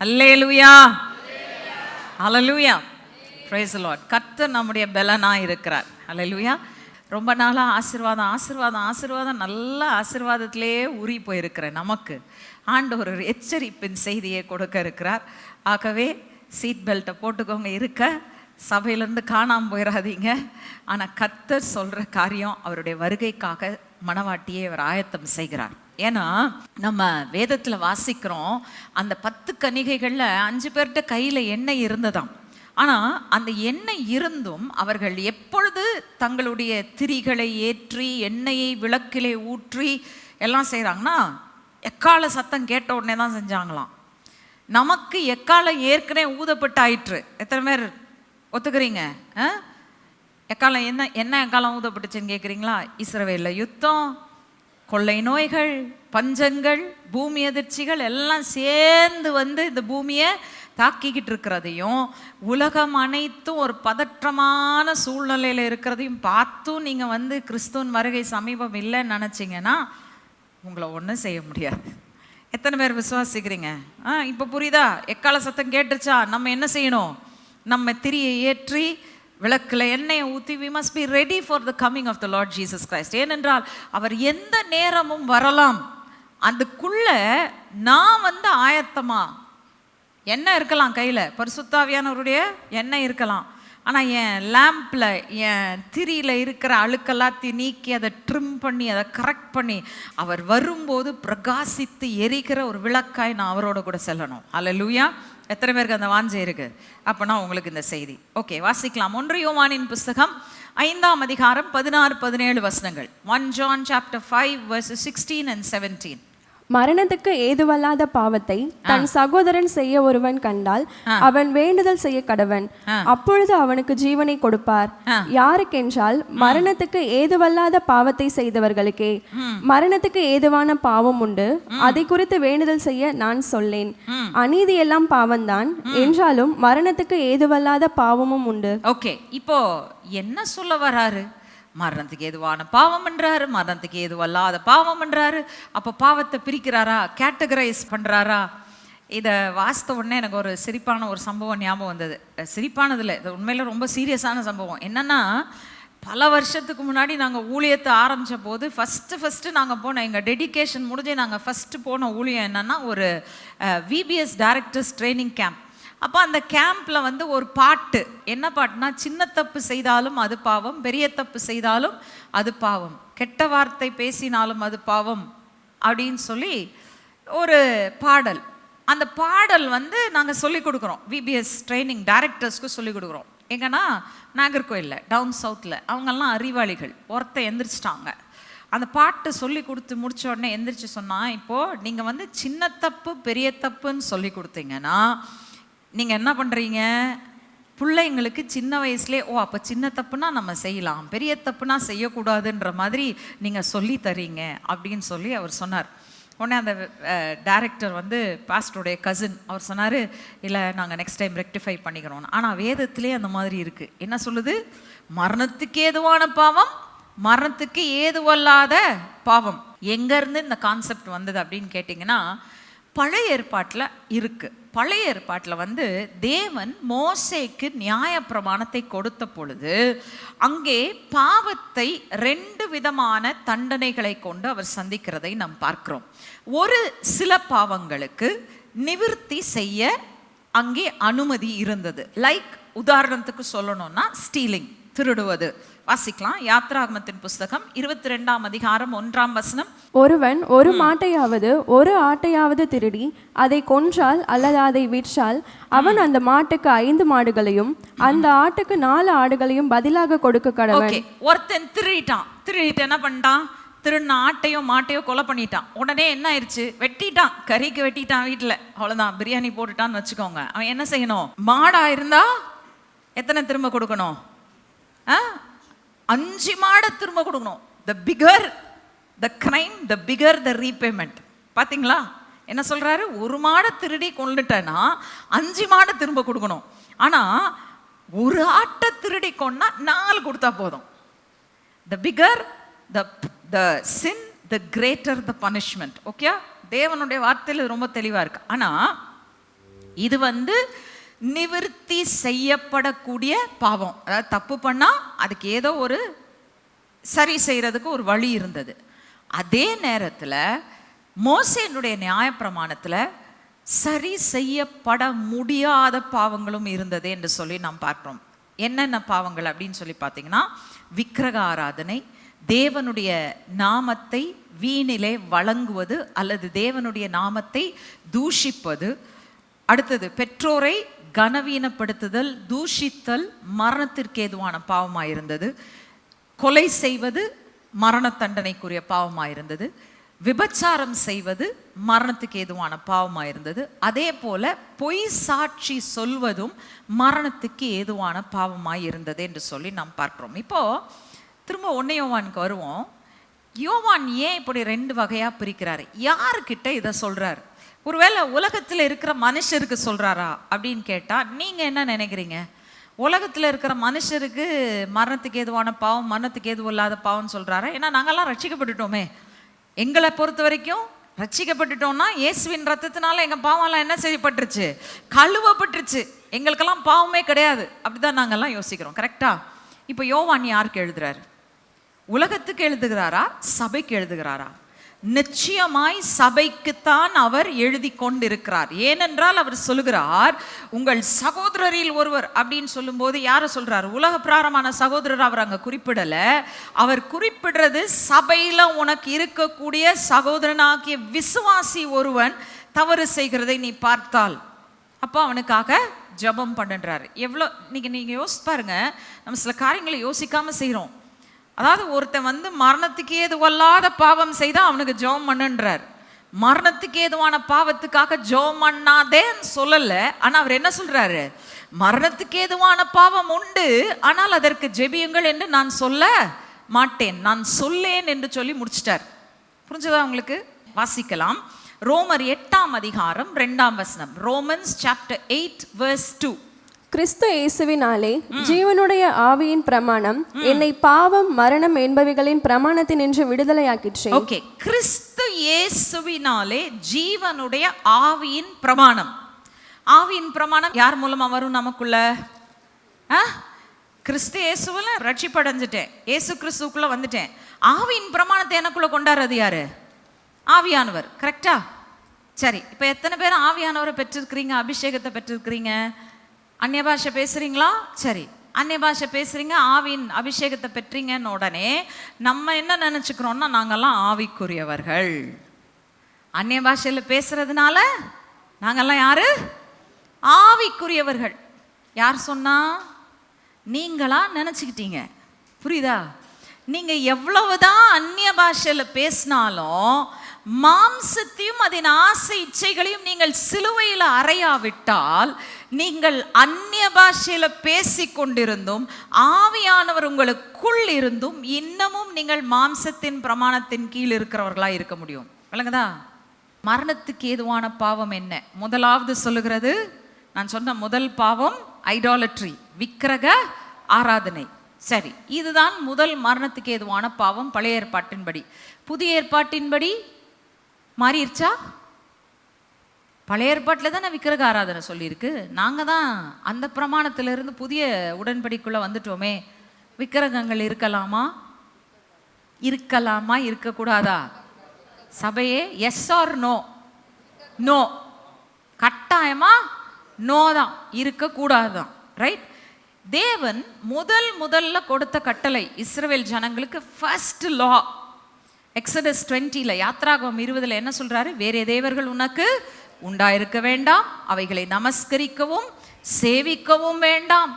Hallelujah. Hallelujah praise lord lord. கர்த்தர் நம்முடைய பலனாக இருக்கிறார். அலலுயா ரொம்ப நாளாக ஆசீர்வாதம் ஆசிர்வாதம் ஆசீர்வாதம். நல்ல ஆசிர்வாதத்திலே உறி போயிருக்கிறேன் நமக்கு. ஆண்டவர் ஒரு எச்சரிப்பின் செய்தியை கொடுக்க இருக்கிறார். ஆகவே சீட் பெல்ட்டை போட்டுக்கோங்க. இருக்க. சபையிலேருந்து காணாமல் போயிடாதீங்க ஆனால் கர்த்தர் சொல்கிற காரியம் அவருடைய வருகைக்காக மனவாட்டியை அவர் ஆயத்தம் செய்கிறார். ஏன்னா நம்ம வேதத்தில் வாசிக்கிறோம் அந்த பத்து கணிகைகளில் அஞ்சு பேர்கிட்ட கையில் எண்ணெய் இருந்ததாம். ஆனால் அந்த எண்ணெய் இருந்தும் அவர்கள் எப்பொழுது தங்களுடைய திரிகளை ஏற்றி எண்ணெயை விளக்கிலே ஊற்றி எல்லாம் செய்கிறாங்கன்னா எக்கால சத்தம் கேட்ட உடனே தான் செஞ்சாங்களாம். நமக்கு எக்காலம் ஏற்கனவே ஊதப்பட்டு ஆயிற்று எத்தனை பேர் ஒத்துக்கிறீங்க? ஆ? எக்காலம் என்ன என்ன எக்காலம் ஊதப்பட்டுச்சுன்னு கேட்குறீங்களா இஸ்ரவேலில் யுத்தம் கொள்ளை நோய்கள் பஞ்சங்கள் பூமி அதிர்ச்சிகள் எல்லாம் சேர்ந்து வந்து இந்த பூமியை தாக்கிக்கிட்டு இருக்கிறதையும் உலகம் அனைத்தும் ஒரு பதற்றமான சூழ்நிலையில் இருக்கிறதையும் பார்த்தும் நீங்கள் வந்து கிறிஸ்துவின் வருகை சமீபம் இல்லைன்னு நினச்சிங்கன்னா உங்களை ஒன்றும் செய்ய முடியாது. எத்தனை பேர் விசுவாசிக்கிறீங்க? ஆ இப்போ புரியுதா? எக்கால சத்தம் கேட்டுச்சா நம்ம என்ன செய்யணும்? நம்ம திரியை ஏற்றி விளக்கில் எண்ணெயை ஊற்றி we must be ready for the coming of the lord Jesus Christ ஏனென்றால் அவர் எந்த நேரமும் வரலாம். அதுக்குள்ள நான் வந்து ஆயத்தமா? எண்ணெய் இருக்கலாம் கையில். பரிசுத்தாவியானவருடைய எண்ணெய் இருக்கலாம். ஆனால் என் லேம்பில் என் திரியில் இருக்கிற அழுக்கெல்லாத்தையும் நீக்கி அதை ட்ரிம் பண்ணி அதை கரெக்ட் பண்ணி அவர் வரும்போது பிரகாசித்து எரிக்கிற ஒரு விளக்காய் நான் அவரோட கூட செல்லணும். அல்ல எத்தனை பேருக்கு அந்த வாஞ்சை இருக்கு? அப்போனா உங்களுக்கு இந்த செய்தி. ஓகே வாசிக்கலாம். ஒன்று யோவானின் புஸ்தகம் ஐந்தாம் அதிகாரம் பதினாறு பதினேழு வசனங்கள். One John chapter five verse sixteen and seventeen மரணத்துக்கு ஏதுவல்லாத பாவத்தை தன் சகோதரன் செய்ய ஒருவன் கண்டால் அவன் வேண்டுதல் செய்ய கடவன். அப்பொழுது அவனுக்கு ஜீவனை கொடுப்பார். யாருக்கென்றால் மரணத்துக்கு ஏதுவல்லாத பாவத்தை செய்தவர்களுக்கே மரணத்துக்கு ஏதுவான பாவம் உண்டு. அதை குறித்து வேண்டுதல் செய்ய நான் சொல்லேன். அநீதி எல்லாம் பாவம்தான். என்றாலும் மரணத்துக்கு ஏதுவல்லாத பாவமும் உண்டு. ஓகே. இப்போ என்ன சொல்ல வராரு? மரணத்துக்கு ஏதுவான பாவம் பண்ணுறாரு மரணத்துக்கு ஏதுவல்லாத பாவம் பண்ணுறாரு அப்போ பாவத்தை பிரிக்கிறாரா? கேட்டகரைஸ் பண்ணுறாரா இதை வாசித்த உடனே எனக்கு ஒரு சிரிப்பான ஒரு சம்பவம் ஞாபகம் வந்தது. சிரிப்பானதில் இது உண்மையில் ரொம்ப சீரியஸான சம்பவம். என்னென்னா பல வருஷத்துக்கு முன்னாடி நாங்கள் ஊழியத்தை ஆரம்பித்த போது ஃபஸ்ட்டு ஃபஸ்ட்டு நாங்கள் போன எங்கள் டெடிகேஷன் முடிஞ்சு நாங்கள் ஃபஸ்ட்டு போன ஊழியம் என்னென்னா ஒரு விபிஎஸ் டைரக்டர்ஸ் ட்ரைனிங் கேம்ப் அப்போ அந்த கேம்பில் வந்து ஒரு பாட்டு. என்ன பாட்டுனா சின்ன தப்பு செய்தாலும் அது பாவம் பெரிய தப்பு செய்தாலும் அது பாவம். கெட்ட வார்த்தை பேசினாலும் அது பாவம் அப்படின்னு சொல்லி ஒரு பாடல். அந்த பாடல் வந்து நாங்கள் சொல்லிக் கொடுக்குறோம். விபிஎஸ் ட்ரைனிங் டைரக்டர்ஸ்க்கு சொல்லிக் கொடுக்குறோம். எங்கன்னா நாகர்கோயிலில் டவுன் சவுத்தில் அவங்கெல்லாம் அறிவாளிகள். ஒருத்த எந்திரிச்சிட்டாங்க. அந்த பாட்டு சொல்லி கொடுத்து முடிச்ச உடனே எந்திரிச்சு சொன்னால் இப்போது நீங்கள் வந்து சின்ன தப்பு பெரிய தப்புன்னு சொல்லி கொடுத்தீங்கன்னா நீங்கள் என்ன பண்ணுறீங்க பிள்ளைங்களுக்கு சின்ன வயசுலே ஓ அப்போ சின்ன தப்புனா நம்ம செய்யலாம். பெரிய தப்புனா செய்யக்கூடாதுன்ற மாதிரி நீங்கள் சொல்லி தரீங்க. அப்படின்னு சொல்லி அவர் சொன்னார். உடனே அந்த டேரக்டர் வந்து பாஸ்டருடைய கசின் அவர் சொன்னார் இல்லை நாங்கள் நெக்ஸ்ட் டைம் ரெக்டிஃபை பண்ணிக்கிறோம். ஆனால் வேதத்திலே அந்த மாதிரி இருக்குது என்ன சொல்லுது? மரணத்துக்கு ஏதுவான பாவம் மரணத்துக்கு ஏதுவல்லாத பாவம். எங்கேருந்து இந்த கான்செப்ட் வந்தது அப்படின்னு கேட்டிங்கன்னா பழைய ஏற்பாட்டில் இருக்குது பழைய ஏற்பாட்டில் வந்து தேவன் மோசேக்கு நியாயப்பிரமாணத்தை கொடுத்த பொழுது அங்கே பாவத்தை ரெண்டு விதமான தண்டனைகளை கொண்டு அவர் சந்திக்கிறதை நாம் பார்க்கிறோம். ஒரு சில பாவங்களுக்கு நிவிற்த்தி செய்ய அங்கே அனுமதி இருந்தது. லைக் உதாரணத்துக்கு சொல்லணும்னா ஸ்டீலிங் திருடுவது. வாசிக்கலாம். யாத்ராகமத்தின் புஸ்தகம் இருபத்தி ரெண்டாம் அதிகாரம் ஒன்றாம் வசனம். ஒருவன் ஒரு மாட்டையாவது ஒரு ஆட்டையாவது திருடி அதை கொன்றால் அல்லது அதை விற்றால் அவன் அந்த மாட்டுக்கு ஐந்து மாடுகளையும் அந்த ஆட்டுக்கு நாலு ஆடுகளையும் பதிலாக கொடுக்க கடவன். ஓகே. ஒருத்தன் திருடிட்டான். திருடிட்டு என்ன பண்ணிட்டான்? திருடின ஆட்டையோ மாட்டையோ கொலை பண்ணிட்டான். உடனே என்ன ஆயிடுச்சு வெட்டிட்டான். கறிக்கு வெட்டிட்டான் வீட்டில் அவ்வளோதான் பிரியாணி போட்டுட்டான்னு வச்சுக்கோங்க. அவன் என்ன செய்யணும்? மாடா இருந்தா எத்தனை திரும்ப கொடுக்கணும்? அஞ்சு மாடை திரும்ப கொடுக்கணும். The bigger the crime the bigger the repayment பார்த்தீங்களா என்ன சொல்கிறாரு ஒரு மாடை திருடி கொண்டுட்டேன்னா அஞ்சு மாடை திரும்ப கொடுக்கணும். ஆனால் ஒரு ஆட்டை திருடி கொண்டா நாலு கொடுத்தா போதும். The bigger the the sin the greater the punishment okay தேவனுடைய வார்த்தையில் இது ரொம்ப தெளிவாக இருக்கு. ஆனால் இது வந்து நிவர்த்தி செய்யப்படக்கூடிய பாவம். அதாவது தப்பு பண்ணா அதுக்கு ஏதோ ஒரு சரி செய்யறதுக்கு ஒரு வழி இருந்தது. அதே நேரத்தில் மோசேனுடைய நியாயப்பிரமாணத்தில் சரி செய்யப்பட முடியாத பாவங்களும் இருந்தது என்று சொல்லி நாம் பார்க்குறோம். என்னென்ன பாவங்கள் அப்படின்னு சொல்லி பார்த்தீங்கன்னா விக்கிரக ஆராதனை தேவனுடைய நாமத்தை வீணிலே வழங்குவது அல்லது தேவனுடைய நாமத்தை தூஷிப்பது. அடுத்தது பெற்றோரை கனவீனப்படுத்துதல் தூஷித்தல் மரணத்திற்கு ஏதுவான பாவமாக இருந்தது கொலை செய்வது மரண தண்டனைக்குரிய பாவமாக இருந்தது விபச்சாரம் செய்வது மரணத்துக்கு ஏதுவான பாவமாக இருந்தது அதே போல பொய் சாட்சி சொல்வதும் மரணத்துக்கு ஏதுவான பாவமாக இருந்தது என்று சொல்லி நாம் பார்க்குறோம். இப்போ திரும்ப ஒன்னே யோவானுக்கு வருவோம். யோவான் ஏன் இப்படி ரெண்டு வகையாக பிரிக்கிறாரு? யாருக்கிட்ட இதை சொல்கிறார் ஒருவேளை உலகத்தில் இருக்கிற மனுஷருக்கு சொல்கிறாரா அப்படின்னு கேட்டால் நீங்கள் என்ன நினைக்கிறீங்க? உலகத்தில் இருக்கிற மனுஷருக்கு மரணத்துக்கு ஏதுவான பாவம் மரணத்துக்கு ஏதுவும் இல்லாத பாவம்னு சொல்கிறாரா ஏன்னா நாங்கள்லாம் ரட்சிக்கப்பட்டுட்டோமே. எங்களை பொறுத்த வரைக்கும் ரட்சிக்கப்பட்டுட்டோம்னா இயேசுவின் ரத்தத்தினால எங்கள் பாவம்லாம் என்ன செய்யப்பட்டுருச்சு? கழுவப்பட்டுருச்சு. எங்களுக்கெல்லாம் பாவமே கிடையாது. அப்படிதான் நாங்கெல்லாம் யோசிக்கிறோம். கரெக்டா இப்போ யோவான் யாருக்கு எழுதுறாரு? உலகத்துக்கு எழுதுகிறாரா? சபைக்கு எழுதுகிறாரா? நிச்சயமாய் சபைக்குத்தான் அவர் எழுதி கொண்டிருக்கிறார். ஏனென்றால் அவர் சொல்லுகிறார் உங்கள் சகோதரரில் ஒருவர் அப்படின்னு சொல்லும்போது யாரை சொல்றார்? உலக பிராரமான சகோதரர் அவர் அங்கே குறிப்பிடல. அவர் குறிப்பிடுறது சபையில் உனக்கு இருக்கக்கூடிய சகோதரனாகிய விசுவாசி ஒருவன் தவறு செய்கிறதை நீ பார்த்தால். அப்போ அவனுக்காக ஜெபம் பண்ணுன்றாரு எவ்வளோ நீங்கள் நீங்கள் யோசிச்சு பாருங்க. நம்ம சில காரியங்களை யோசிக்காமல் செய்கிறோம் அதாவது ஒருத்தன் வந்து மரணத்துக்கு ஏதுவல்லாத பாவம் செய்தா அவனுக்கு ஜெபம் பண்ணுன்றார். மரணத்துக்கு ஏதுவான பாவத்துக்காக ஜெபம் பண்ணாதேன்னு சொல்லல. ஆனா அவர் என்ன சொல்றாரு? மரணத்துக்கு ஏதுவான பாவம் உண்டு ஆனால் அதற்கு ஜெபியுங்கள் என்று நான் சொல்ல மாட்டேன். நான் சொல்லேன் என்று சொல்லி முடிச்சிட்டார். புரிஞ்சதா உங்களுக்கு? வாசிக்கலாம். ரோமர் எட்டாம் அதிகாரம் ரெண்டாம் வசனம். Romans chapter eight verse two கிறிஸ்து இயேசுவினாலே ஜீவனுடைய ஆவியின் பிரமாணம் என்னை பாவம் மரணம் என்பவைகளின் பிரமாணத்தினின்று விடுதலையாக்கிற்றே ஓகே. கிறிஸ்து இயேசுவினாலே ஜீவனுடைய ஆவியின் பிரமாணம். ஆவியின் பிரமாணம் யார் மூலமா வரும் நமக்குள்ள? ஆ? கிறிஸ்து இயேசுவில் ரட்சிப்படைஞ்சிட்டேன். இயேசு கிறிஸ்துக்குள்ள வந்துட்டேன். ஆவியின் பிரமாணத்தை எனக்குள்ள கொண்டாடுறது யாரு? ஆவியானவர். கரெக்டா சரி. இப்போ எத்தனை பேர் ஆவியானவரை பெற்றிருக்கிறீங்க? அபிஷேகத்தை பெற்றிருக்கிறீங்க? அந்நிய பாஷை பேசுறீங்களா? சரி. அந்நிய பாஷை பேசுறீங்க ஆவின் அபிஷேகத்தை பெற்றீங்கன்னு உடனே நம்ம என்ன நினச்சிக்கிறோம்னா நாங்கள்லாம் ஆவிக்குரியவர்கள். அந்நிய பாஷையில் பேசுறதுனால நாங்கள்லாம் யாரு? ஆவிக்குரியவர்கள். யார் சொன்னா? நீங்களா நினச்சிக்கிட்டீங்க. புரியுதா? நீங்கள் எவ்வளவுதான் அந்நிய பாஷையில் பேசினாலும் மாம்சத்தையும் அதன் ஆசை இச்சைகளையும் நீங்கள் சிலுவையில் அறையாவிட்டால் நீங்கள் அந்நிய பாஷையில் பேசிக்கொண்டிருந்தும் ஆவியானவர் உங்களுக்குள் இருந்தும் இன்னமும் நீங்கள் மாம்சத்தின் பிரமாணத்தின் கீழ் இருக்கிறவர்களாக இருக்க முடியும். விளங்குதா? மரணத்துக்கு ஏதுவான பாவம் என்ன? முதலாவது சொல்லுகிறது நான் சொன்ன முதல் பாவம் ஐடாலட்ரி விக்கிரக ஆராதனை. சரி இதுதான் முதல் மரணத்துக்கு ஏதுவான பாவம் பழைய ஏற்பாட்டின்படி. புதிய ஏற்பாட்டின்படி மாறிடுச்சா? பழைய ஏற்பாட்டில் தானே விக்கிரக ஆராதனை சொல்லியிருக்கு. நாங்கள் தான் அந்த பிரமாணத்திலிருந்து புதிய உடன்படிக்குள்ளே வந்துட்டோமே. விக்கிரகங்கள் இருக்கலாமா? இருக்கலாமா? இருக்கக்கூடாதா? சபையே எஸ் ஆர் நோ நோ கட்டாயமா? நோ தான். இருக்கக்கூடாது தான் ரைட் தேவன் முதல் முதல்ல கொடுத்த கட்டளை இஸ்ரேல் ஜனங்களுக்கு ஃபர்ஸ்ட் லா எக்ஸடஸ் டுவெண்ட்டியில் யாத்ராகம் இருபதில் என்ன சொல்கிறாரு வேறே தேவர்கள் உனக்கு உண்டாயிருக்க வேண்டாம். அவைகளை நமஸ்கரிக்கவும் சேவிக்கவும் வேண்டாம்.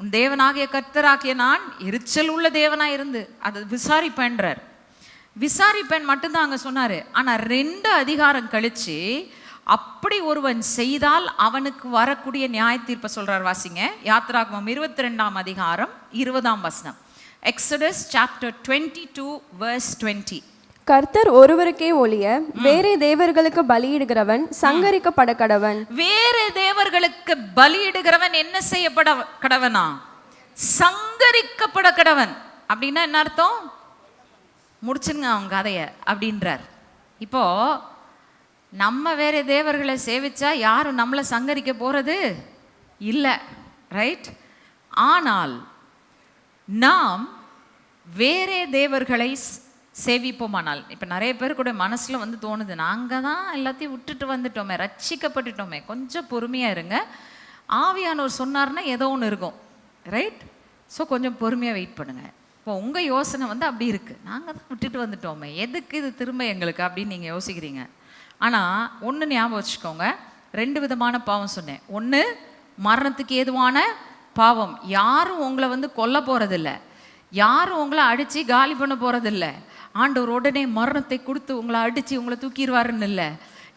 உன் தேவனாகிய கர்த்தராகிய நான் எரிச்சல் உள்ள தேவனாக இருந்து அதை விசாரிப்பேன்றார். விசாரிப்பேன் மட்டும்தான் அங்கே சொன்னார். ஆனால் ரெண்டு அதிகாரம் கழித்து அப்படி ஒருவன் செய்தால் அவனுக்கு வரக்கூடிய நியாய தீர்ப்பை சொல்கிறார் வாசிங்க. யாத்ராகமம் இருபத்தி ரெண்டாம் அதிகாரம் இருபதாம் வசனம். Exodus chapter twenty two verse twenty கர்த்தர் ஒருவருக்கே ஒழிய வேறே தேவர்களுக்கு பலியிடுகிறவன் சங்கரிக்கப்பட கடவன் வேறு தேவர்களுக்கு பலியிடுகிறவன் என்ன செய்யப்பட கடவனா? சங்கரிக்கப்பட கடவன் அப்படின்னா என்ன அர்த்தம்? முடிச்சுங்க அவங்க கதைய அப்படின்றார். இப்போ நம்ம வேற தேவர்களை சேவிச்சா யாரும் நம்மளை சங்கரிக்க போறது? இல்லை ரைட் ஆனால் நாம் வேறே தேவர்களை சேவிப்போமானால். இப்போ நிறைய பேர் கூட மனசில் வந்து தோணுது நாங்கள் தான் எல்லாத்தையும் விட்டுட்டு வந்துட்டோமே ரட்சிக்கப்பட்டுட்டோமே கொஞ்சம் பொறுமையாக இருங்க. ஆவியானவர் சொன்னார்னா ஏதோ ஒன்று இருக்கும் ரைட் ஸோ கொஞ்சம் பொறுமையாக வெயிட் பண்ணுங்கள் இப்போ உங்கள் யோசனை வந்து அப்படி இருக்குது நாங்கள் தான் விட்டுட்டு வந்துட்டோமே எதுக்கு இது திரும்ப எங்களுக்கு அப்படின்னு நீங்கள் யோசிக்கிறீங்க. ஆனால் ஒன்று ஞாபகம் வச்சுக்கோங்க ரெண்டு விதமான பாவம் சொன்னேன். ஒன்று மரணத்துக்கு ஏதுவான பாவம். யாரும் உங்களை வந்து கொல்ல போகிறதில்ல யாரும் உங்களை அடித்து காலி பண்ண போகிறதில்ல ஆண்டவர் உடனே மரணத்தை கொடுத்து உங்களை அடித்து உங்களை தூக்கிடுவாருன்னு இல்லை.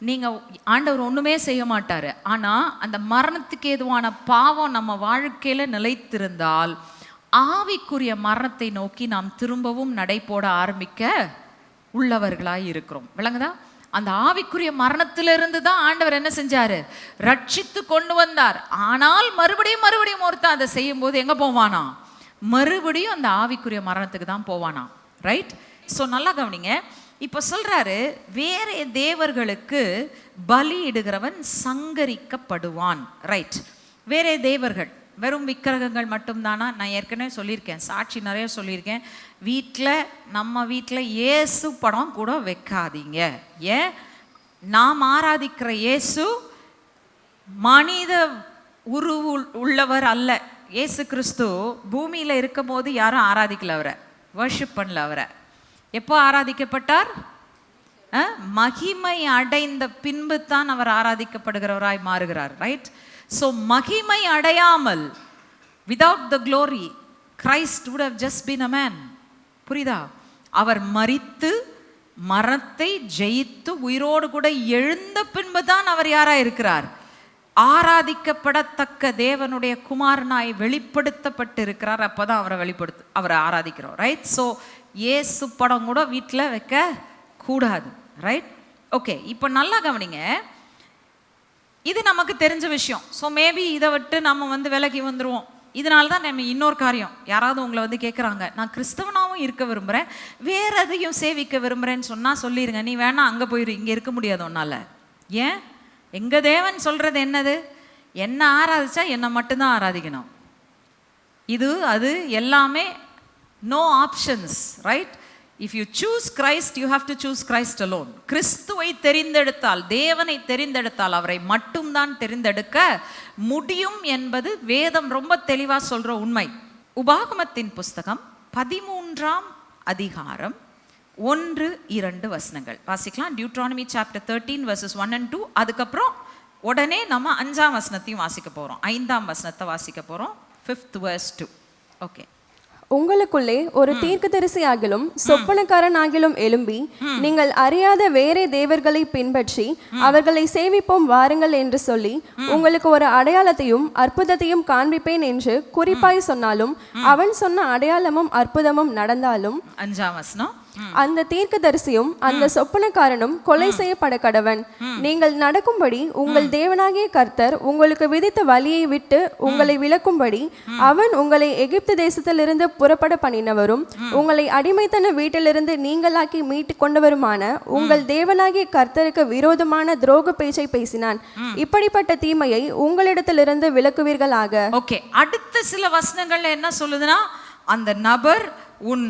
நீங்கள் ஆண்டவர் ஒன்றுமே செய்ய மாட்டார். ஆனால் அந்த மரணத்துக்கு ஏதுவான பாவம் நம்ம வாழ்க்கையில் நிலைத்திருந்தால் ஆவிக்குரிய மரணத்தை நோக்கி நாம் திரும்பவும் நடை போட ஆரம்பிக்க உள்ளவர்களாக இருக்கிறோம். விளங்குதா? அந்த ஆவிக்குரிய மரணத்திலிருந்து தான் ஆண்டவர் என்ன செஞ்சார்? ரட்சித்து கொண்டு வந்தார். ஆனால் மறுபடியும் மறுபடியும் ஒருத்தன் அதை செய்யும்போது எங்கே போவானா? மறுபடியும் அந்த ஆவிக்குரிய மரணத்துக்கு தான் போவானா? ரைட் ஸோ நல்லா கவனிங்க. இப்போ சொல்கிறாரு வேற தேவர்களுக்கு பலியிடுகிறவன் சங்கரிக்கப்படுவான். ரைட் வேற தேவர்கள் வெறும் விக்கிரகங்கள் மட்டும்தானா? நான் ஏற்கனவே சொல்லியிருக்கேன் சாட்சி நிறைய சொல்லியிருக்கேன். வீட்டில் நம்ம வீட்டில் இயேசு படம் கூட வைக்காதீங்க. ஏன்? நாம் ஆராதிக்கிற இயேசு மனித உருவு உள்ளவர் அல்ல. இயேசு கிறிஸ்து பூமியில் இருக்கும்போது யாரும் ஆராதிக்கல அவரை வர்ஷிப் பண்ணல அவரை. எப்போ ஆராதிக்கப்பட்டார்? மகிமை அடைந்த பின்பு தான் அவர் ஆராதிக்கப்படுகிறவராய் மாறுகிறார் ரைட் ஸோ மகிமை அடையாமல் without the glory Christ would have just been a man புரியுதா? அவர் மரித்து மரத்தை ஜெயித்து உயிரோடு கூட எழுந்த பின்பு தான் அவர் யாராக இருக்கிறார்? ஆராதிக்கப்படத்தக்க தேவனுடைய குமாரனாய் வெளிப்படுத்தப்பட்டு இருக்கிறார் அப்பதான் அவரை வெளிப்படுத்து அவரை ஆராதிக்கிறோம் ரைட் ஸோ ஏசு படம் கூட வீட்டில் வைக்க கூடாது ரைட் ஓகே இப்போ நல்லா கவனிங்க. இது நமக்கு தெரிஞ்ச விஷயம். ஸோ மேபி இதை விட்டு நம்ம வந்து விலகி வந்துடுவோம் இதனால தான் நம்ம இன்னொரு காரியம். யாராவது உங்களை வந்து கேட்குறாங்க நான் கிறிஸ்தவனாகவும் இருக்க விரும்புகிறேன் வேற எதையும் சேவிக்க விரும்புகிறேன்னு சொன்னால் சொல்லிடுங்க நீ வேணா அங்கே போயிரு இங்கே இருக்க முடியாது உன்னால். ஏன்? எங்கள் தேவன் சொல்கிறது என்னது? என்ன ஆராதிச்சா என்னை மட்டும்தான் ஆராதிக்கணும். இது அது எல்லாமே no options right if you choose Christ you have to choose Christ alone கிறிஸ்துவை தெரிந்தெடுத்தால் தேவனை தெரிந்தெடுத்தால் அவரை மட்டும்தான் தெரிந்தெடுக்க முடியும் என்பது வேதம் ரொம்ப தெளிவாக சொல்கிற உண்மை. உபாகமத்தின் புஸ்தகம் பதிமூன்றாம் அதிகாரம் ஒன்று இரண்டு வசனங்கள். வாசிக்கலாம். Deuteronomy chapter thirteen verses one and two அதுக்கப்புறம் உடனே நம்ம அஞ்சாம் வசனத்தையும் வாசிக்க போகிறோம் ஐந்தாம் வசனத்தை வாசிக்க போகிறோம் ஃபிஃப்த் வர்ஸ் டூ ஓகே உங்களுக்குள்ளே ஒரு தீர்க்கதரிசியாகிலும் சொப்பனக்காரனாகிலும் எழும்பி நீங்கள் அறியாத வேறே தேவர்களை பின்பற்றி அவர்களை சேவிப்போம் வாருங்கள் என்று சொல்லி உங்களுக்கு ஒரு அடையாளத்தையும் அற்புதத்தையும் காண்பிப்பேன் என்று குறிப்பாய் சொன்னாலும் அவன் சொன்ன அடையாளமும் அற்புதமும் நடந்தாலும் அஞ்சாம் வசனம். அந்த தீர்க்கதரிசியும் அந்த சொப்பனக்காரனும் கொலை செய்யப்பட கடவன் நீங்கள் நடக்கும்படி உங்கள் தேவனாகிய கர்த்தர் உங்களுக்கு விதித்த வழியை விட்டு உங்களை விலக்கும்படி அவன் உங்களை எகிப்து தேசத்திலிருந்து புறப்பட பண்ணினவரும் உங்களை அடிமைத்தன வீட்டிலிருந்து நீங்களாக்கி மீட்டு கொண்டவருமான உங்கள் தேவனாகிய கர்த்தருக்கு விரோதமான துரோக பேச்சை பேசினான். இப்படிப்பட்ட தீமையை உங்களிடத்திலிருந்து விலக்குவீர்களாக. ஓகே அடுத்த சில வசனங்கள்ல என்ன சொல்லுதுன்னா அந்த நபர் உன்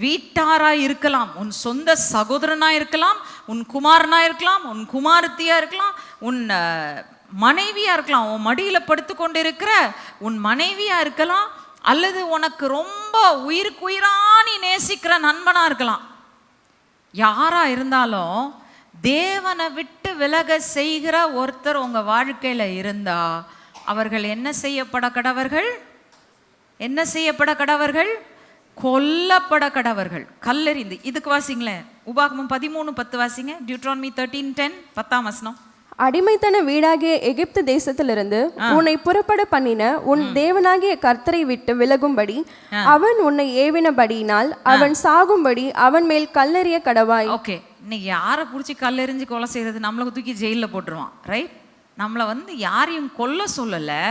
வீட்டாரா இருக்கலாம் உன் சொந்த சகோதரனா இருக்கலாம் உன் குமாரனா இருக்கலாம் உன் குமாரத்தியா இருக்கலாம் உன் மனைவியாக மனைவியா இருக்கலாம் உன் மடியில படுத்து கொண்டு இருக்கிற உன் மனைவியா இருக்கலாம் அல்லது உனக்கு ரொம்ப உயிருக்கு உயிரானி நேசிக்கிற நண்பனா இருக்கலாம். யாரா இருந்தாலும் தேவனை விட்டு விலக செய்கிற ஒருத்தர் உங்க வாழ்க்கையில இருந்தா அவர்கள் என்ன செய்யப்பட கடவர்கள்? என்ன செய்யப்பட கடவர்கள்? கொல்லப்பட கடவர்கள் கல்லெறிந்து. இதுக்கு வாசிங்களேன் உபாகமம் பதிமூணு பத்து வாசிங்க. டியூட்ரான்மி தேர்ட்டீன் டென் பத்தாம் வசனம். அடிமைத்தன வீடாகிய எகிப்து தேசத்திலிருந்து உன்னை புறப்பட பண்ணின உன் தேவனாகிய கர்த்தரை விட்டு விலகும்படி அவன் உன்னை ஏவினபடியினால் அவன் சாகும்படி அவன் மேல் கல்லெறிய கடவாய். ஓகே இன்னைக்கு யாரை பிடிச்சி கல்லெறிஞ்சு கொலை செய்யறது? நம்மளை தூக்கி ஜெயிலில் போட்டுருவான் ரைட் நம்மளை வந்து யாரையும் கொல்ல சொல்லலை.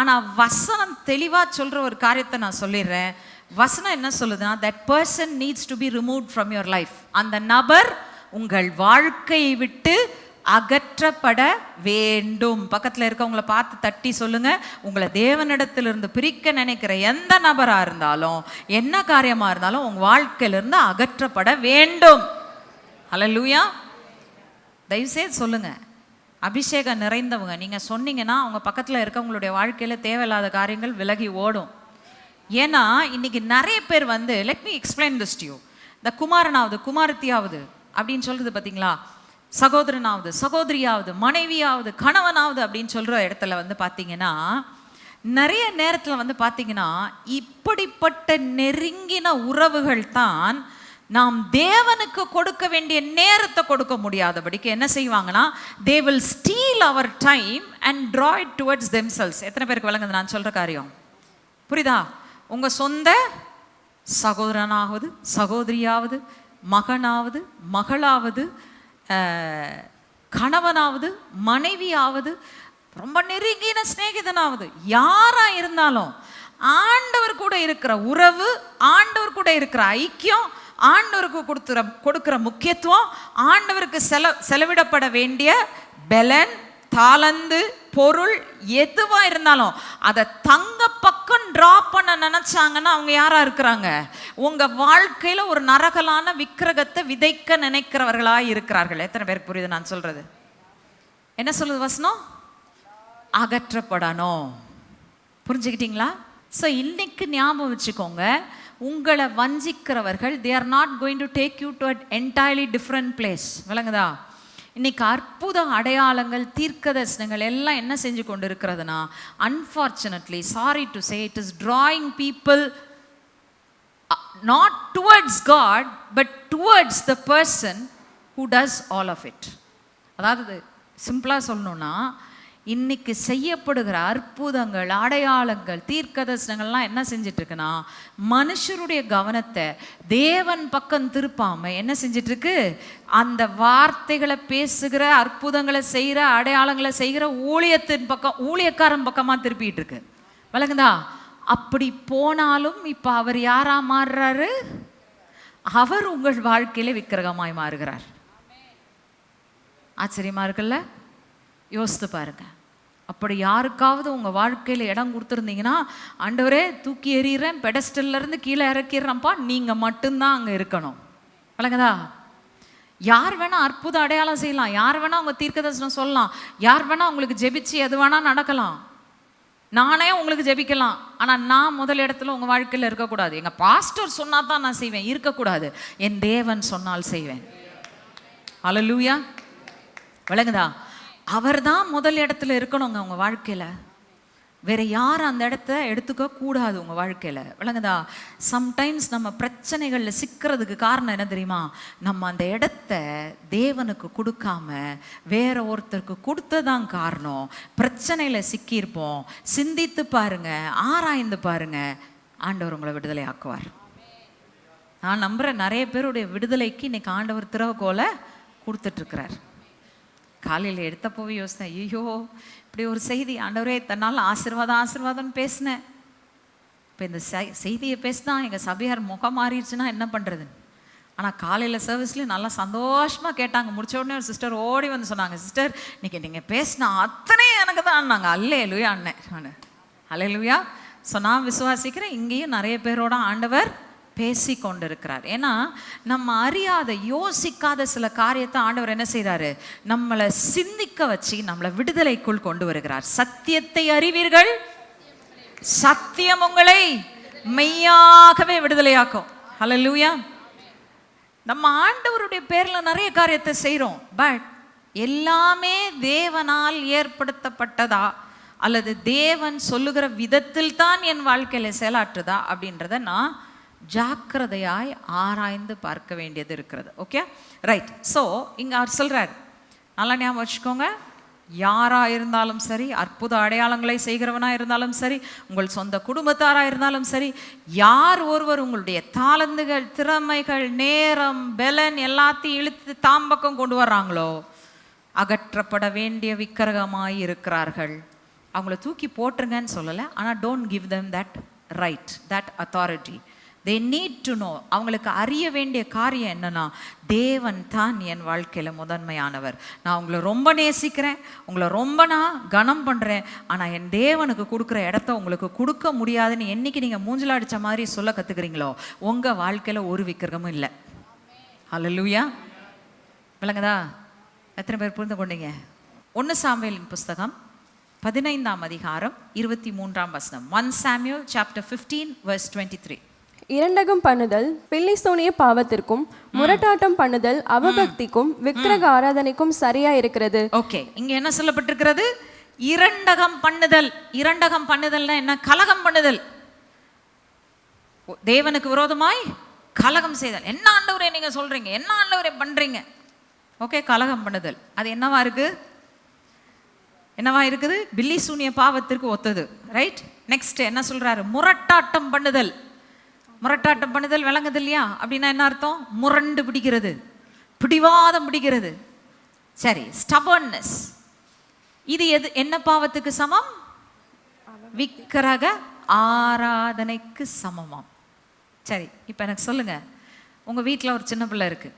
ஆனால் வசனம் தெளிவாக சொல்கிற ஒரு காரியத்தை நான் சொல்லிடுறேன். வசனம் என்ன சொல்லுதுன்னா that person needs to be remove from your life அந்த நபர் உங்கள் வாழ்க்கையை விட்டு அகற்றப்பட வேண்டும். பக்கத்தில் இருக்கவங்களை பார்த்து தட்டி சொல்லுங்க. உங்களை தேவனிடத்திலிருந்து பிரிக்க நினைக்கிற எந்த நபராக இருந்தாலும் என்ன காரியமாக இருந்தாலும் உங்கள் வாழ்க்கையிலிருந்து அகற்றப்பட வேண்டும். ஹலோ லூயா தயவுசெய்து சொல்லுங்க. அபிஷேகம் நிறைந்தவங்க நீங்கள் சொன்னீங்கன்னா அவங்க பக்கத்தில் இருக்கவங்களுடைய வாழ்க்கையில் தேவையில்லாத காரியங்கள் விலகி ஓடும். ஏன்னா இன்னைக்கு நிறைய பேர் வந்து let me explain this you இந்த குமாரனாவது குமாரத்தியாவது அப்படின்னு சொல்றது பார்த்தீங்களா சகோதரனாவது சகோதரியாவது மனைவியாவது கணவனாவது அப்படின்னு சொல்கிற இடத்துல வந்து பார்த்தீங்கன்னா நிறைய நேரத்தில் வந்து பார்த்தீங்கன்னா இப்படிப்பட்ட நெருங்கின உறவுகள் தான் நாம் தேவனுக்கு கொடுக்க வேண்டிய நேரத்தை கொடுக்க முடியாதபடிக்கு என்ன செய்வாங்கன்னா they will steal our time and draw it towards themselves எத்தனை பேருக்கு விளங்குது நான் சொல்கிற காரியம்? புரியுதா? உங்கள் சொந்த சகோதரனாவது சகோதரியாவது மகனாவது மகளாவது கணவனாவது மனைவியாவது ரொம்ப நெருங்கின சிநேகிதனாவது யாராக இருந்தாலும் ஆண்டவர் கூட இருக்கிற உறவு ஆண்டவர் கூட இருக்கிற ஐக்கியம் ஆண்டவருக்கு கொடுத்துற கொடுக்குற முக்கியத்துவம் ஆண்டவருக்கு செல செலவிடப்பட வேண்டிய பெலன் தாளந்து பொருள் எதுவாக இருந்தாலும் அதை தங்க பக்கம் ட்ரா பண்ண நினச்சாங்கன்னா அவங்க யாராக இருக்கிறாங்க? உங்கள் வாழ்க்கையில் ஒரு நரகலான விக்கிரகத்தை விதைக்க நினைக்கிறவர்களாக இருக்கிறார்கள். எத்தனை பேருக்கு புரியுது நான் சொல்கிறது என்ன சொல்லுது வசனம்? அகற்றப்படணும். புரிஞ்சுக்கிட்டீங்களா? ஸோ இன்னைக்கு ஞாபகம் வச்சுக்கோங்க. உங்களை வஞ்சிக்கிறவர்கள் they are not going to take you to at entirely different place விளங்குதா? இன்னைக்கு அற்புத அடையாளங்கள் தீர்க்க தரிசனங்கள் எல்லாம் என்ன செஞ்சு கொண்டு இருக்கிறதுனா unfortunately sorry to say it is drawing people not towards God but towards the person who does all of it அதாவது சிம்பிளாக சொல்லணுன்னா இன்னைக்கு செய்யப்படுகிற அற்புதங்கள் அடையாளங்கள் தீர்க்கதர்சனங்கள்லாம் என்ன செஞ்சிட்டு இருக்குன்னா மனுஷருடைய கவனத்தை தேவன் பக்கம் திருப்பாம என்ன செஞ்சிட்டு இருக்கு அந்த வார்த்தைகளை பேசுகிற அற்புதங்களை செய்கிற அடையாளங்களை செய்கிற ஊழியத்தின் பக்கம் ஊழியக்காரன் பக்கமாக திருப்பிட்டு இருக்கு விளங்குதா? அப்படி போனாலும் இப்போ அவர் யாரா மாறுறாரு? அவர் உங்கள் வாழ்க்கையில விக்கிரகமாய் மாறுகிறார். ஆச்சரியமா இருக்குல்ல? யோசித்து பாருங்க. அப்படி யாருக்காவது உங்கள் வாழ்க்கையில் இடம் கொடுத்துருந்தீங்கன்னா ஆண்டவரே தூக்கி எறிகிறேன் பெடஸ்டல்லேருந்து கீழே இறக்கிறப்பா நீங்கள் மட்டும்தான் அங்கே இருக்கணும். வழங்குதா யார் வேணால் அற்புத அடையாளம் செய்யலாம். யார் வேணால் உங்க தீர்க்கதர்சனம் சொல்லலாம். யார் வேணால் உங்களுக்கு ஜெபிச்சு எது வேணால் நடக்கலாம். நானே உங்களுக்கு ஜெபிக்கலாம். ஆனால் நான் முதல் இடத்துல உங்கள் வாழ்க்கையில் இருக்கக்கூடாது. எங்கள் பாஸ்டர் சொன்னா தான் நான் செய்வேன். இருக்கக்கூடாது. என் தேவன் சொன்னால் செய்வேன். அலலூயா விளங்குதா? அவர் தான் முதல் இடத்துல இருக்கணுங்க உங்கள் வாழ்க்கையில். வேற யாரும் அந்த இடத்த எடுத்துக்க கூடாது உங்கள் வாழ்க்கையில். விளங்குதா? சம்டைம்ஸ் நம்ம பிரச்சனைகளில் சிக்கிறதுக்கு காரணம் என்ன தெரியுமா? நம்ம அந்த இடத்த தேவனுக்கு கொடுக்காம வேற ஒருத்தருக்கு கொடுத்ததான் காரணம். பிரச்சனையில் சிக்கியிருப்போம். சிந்தித்து பாருங்க ஆராய்ந்து பாருங்க ஆண்டவர் உங்களை விடுதலை ஆக்குவார். நான் நம்புகிறேன் நிறைய பேருடைய விடுதலைக்கு இன்னைக்கு ஆண்டவர் திறவுகோலை கொடுத்துட்ருக்கிறார் காலையில் எடுத்தப்போவே யோசித்தேன் ஐயோ இப்படி ஒரு செய்தி ஆண்டவரே தன்னால் ஆசீர்வாதம் ஆசீர்வாதம்னு பேசினேன். இப்போ இந்த செய்தியை பேசினா எங்கள் சபையார் முகம் மாறிடுச்சுன்னா என்ன பண்ணுறது ஆனால் காலையில் சர்வீஸ்லேயும் நல்லா சந்தோஷமாக கேட்டாங்க. முடிச்ச உடனே ஒரு சிஸ்டர் ஓடி வந்து சொன்னாங்க சிஸ்டர் இன்னைக்கு நீங்கள் பேசினா அத்தனையும் எனக்கு தான். நாங்கள் அல்லே லுயா அண்ணன் நான் அல்லே லுயா ஸோ நான் விசுவாசிக்கிறேன். இங்கேயும் நிறைய பேரோட ஆண்டவர் பேசி கொண்டிருக்கிறார் ஏன்னா நம்ம அறியாத யோசிக்காத சில காரியத்தை ஆண்டவர் என்ன செய்கிறாரு நம்மளை சிந்திக்க வச்சு நம்மளை விடுதலைக்குள் கொண்டு வருகிறார். சத்தியத்தை அறிவீர்கள்? சத்தியம் உங்களை மெய்யாகவே விடுதலையாக்கும். ஹalleluya நம்ம ஆண்டவருடைய பேரில் நிறைய காரியத்தை செய்கிறோம் பட் எல்லாமே தேவனால் ஏற்படுத்தப்பட்டதா? அல்லது தேவன் சொல்லுகிற விதத்தில் தான் என் வாழ்க்கையில் செயலாற்றுதா? அப்படின்றத நான் ஜாக்கிரதையாய் ஆராய்ந்து பார்க்க வேண்டியது இருக்கிறது. ஓகே ரைட் ஸோ இங்கே அவர் சொல்கிறார் நல்லா ஞாபகம் வச்சுக்கோங்க. யாரா இருந்தாலும் சரி அற்புத அடையாளங்களை செய்கிறவனா இருந்தாலும் சரி உங்கள் சொந்த குடும்பத்தாரா இருந்தாலும் சரி யார் ஒருவர் உங்களுடைய தாளந்துகள் திறமைகள் நேரம் பெலன் எல்லாத்தையும் இழுத்து தாம்பக்கம் கொண்டு வர்றாங்களோ அகற்றப்பட வேண்டிய விக்கிரகமாய் இருக்கிறார்கள். அவங்கள தூக்கி போட்டுருங்கன்னு சொல்லலை ஆனால் don't give them that right that authority they need to know அவங்களுக்கு அறிய வேண்டிய காரியம் என்னன்னா தேவன் தான் என் வாழ்க்கையில் முதன்மையானவர். நான் உங்களை ரொம்ப நேசிக்கிறேன் உங்களை ரொம்ப நான் கனம் பண்ணுறேன் ஆனால் என் தேவனுக்கு கொடுக்குற இடத்த உங்களுக்கு கொடுக்க முடியாதுன்னு என்னைக்கு நீங்கள் மூஞ்சில அடித்த மாதிரி சொல்ல கற்றுக்குறீங்களோ உங்கள் வாழ்க்கையில் ஒரு விக்கிரகமும் இல்லை. ஹalleluya விளங்குதா? எத்தனை பேர் புரிந்து கொண்டீங்க? ஒன்று சாமியலின் புஸ்தகம் பதினைந்தாம் அதிகாரம் இருபத்தி மூன்றாம் வசனம். One Samuel chapter fifteen verse twenty three இரண்டகம் பண்ணுதல் பில்லிசோனிய பாவத்திற்கும் முரட்டாட்டம் பண்ணுதல் அவபக்திக்கும் விக்கிரக ஆராதனைக்கும் சரியா இருக்கிறது. ஓகே இங்க என்ன சொல்லப்பட்டிருக்கிறது? இரண்டகம் பண்ணுதல். இரண்டகம் பண்ணுதல்னா என்ன? கலகம் பண்ணுதல். தேவனுக்கு விரோதமாய் கலகம் செய்தல். என்ன ஆண்டவரே நீங்க சொல்றீங்க? என்ன ஆண்டவரே பண்றீங்க? ஓகே கலகம் பண்ணுதல். அது என்னவா இருக்கு? என்னவா இருக்குது? பில்லி சூனிய பாவத்திற்கு ஒத்தது. ரைட் நெக்ஸ்ட் என்ன சொல்றாரு? முரட்டாட்டம் பண்ணுதல். முரட்டாட்டம் பண்ணுதல் விளங்குது இல்லையா? அப்படின்னா என்ன அர்த்தம்? முரண்டு பிடிக்கிறது. பிடிவாதம் பிடிக்கிறது. சரி ஸ்டபர்னஸ் இது எது? என்ன பாவத்துக்கு சமம்? விக்கிரக ஆராதனைக்கு சமமாம். சரி இப்போ எனக்கு சொல்லுங்க. உங்க வீட்டில் ஒரு சின்ன பிள்ளை இருக்கு.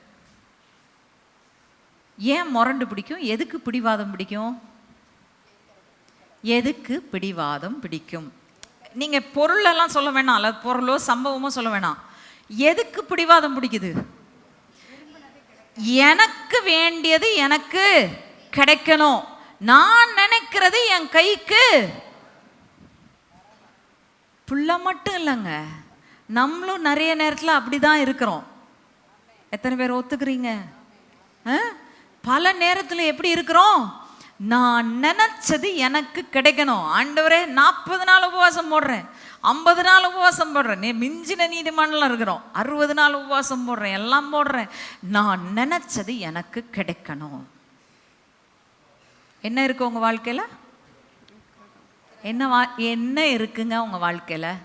ஏன் முரண்டு பிடிக்கும்? எதுக்கு பிடிவாதம் பிடிக்கும்? எதுக்கு பிடிவாதம் பிடிக்கும்? நீங்கள் பொருளெல்லாம் சொல்ல வேணாம். அல்லது பொருளோ சம்பவமோ சொல்ல வேணாம். எதுக்கு பிடிவாதம் பிடிக்குது? எனக்கு வேண்டியது எனக்கு கிடைக்கணும். நான் நினைக்கிறது என் கைக்கு புள்ள மட்டும் இல்லைங்க. நம்மளும் நிறைய நேரத்தில் அப்படி தான் இருக்கிறோம். எத்தனை பேர் ஒத்துக்கிறீங்க? ஆ? பல நேரத்தில் எப்படி இருக்கிறோம்? நான் நினைச்சது எனக்கு கிடைக்கணும். ஆண்டவரே நாற்பது நாள் உபவாசம் போடுறேன். ஐம்பது நாள் உபவாசம் போடுறேன். நீ மிஞ்சின நீதிமன்றம் இருக்கிறோம். அறுபது நாள் உபவாசம் போடுறேன். எல்லாம் போடுறேன். நான் நினைச்சது எனக்கு கிடைக்கணும். என்ன இருக்கு உங்க வாழ்க்கையில? என்ன வா என்ன இருக்குங்க உங்க வாழ்க்கையில?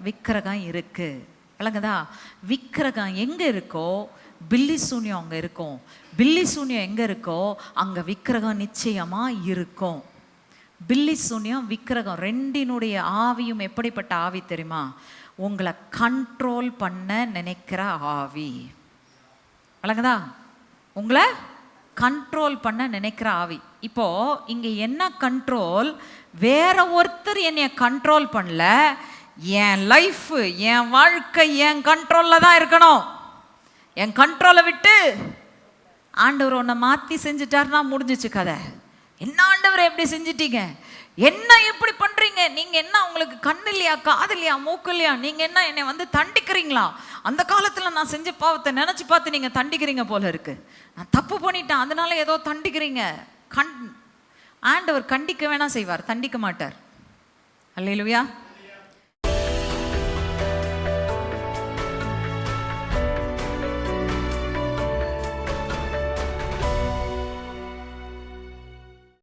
விக்கிரகம் இருக்கு. விளங்குதா? விக்கிரகம் எங்க இருக்கோ பில்லி சூன்யம் அங்கே இருக்கும். பில்லி சூன்யம் எங்கே இருக்கோ அங்கே விக்கிரகம் நிச்சயமாக இருக்கும். பில்லி சூன்யம் விக்கிரகம் ரெண்டினுடைய ஆவியும் எப்படிப்பட்ட ஆவி தெரியுமா? உங்களை கண்ட்ரோல் பண்ண நினைக்கிற ஆவி. விளங்குதா உங்களை கண்ட்ரோல் பண்ண நினைக்கிற ஆவி. இப்போ இங்கே என்ன கண்ட்ரோல் வேற ஒருத்தர் என்னைய கண்ட்ரோல் பண்ணல. என் லைஃப் என் வாழ்க்கை என் கண்ட்ரோலில் தான் இருக்கணும். என் கண்ட்ரோலை விட்டு ஆண்டவர் உன்னை மாற்றி செஞ்சுட்டாருன்னா முடிஞ்சிச்சு கதை. என்ன ஆண்டவர் எப்படி செஞ்சிட்டீங்க? என்ன இப்படி பண்ணுறீங்க நீங்கள் என்ன உங்களுக்கு கண்ணு இல்லையா காது இல்லையா மூக்கு இல்லையா நீங்கள் என்ன என்னை வந்து தண்டிக்கிறீங்களா? அந்த காலத்தில் நான் செஞ்ச பாவத்தை நினச்சி பார்த்து நீங்கள் தண்டிக்கிறீங்க போல இருக்கு. நான் தப்பு பண்ணிட்டேன் அதனால ஏதோ தண்டிக்கிறீங்க. கண் ஆண்டவர் கண்டிக்க வேணா செய்வார் தண்டிக்க மாட்டார். அல்லையிலுயா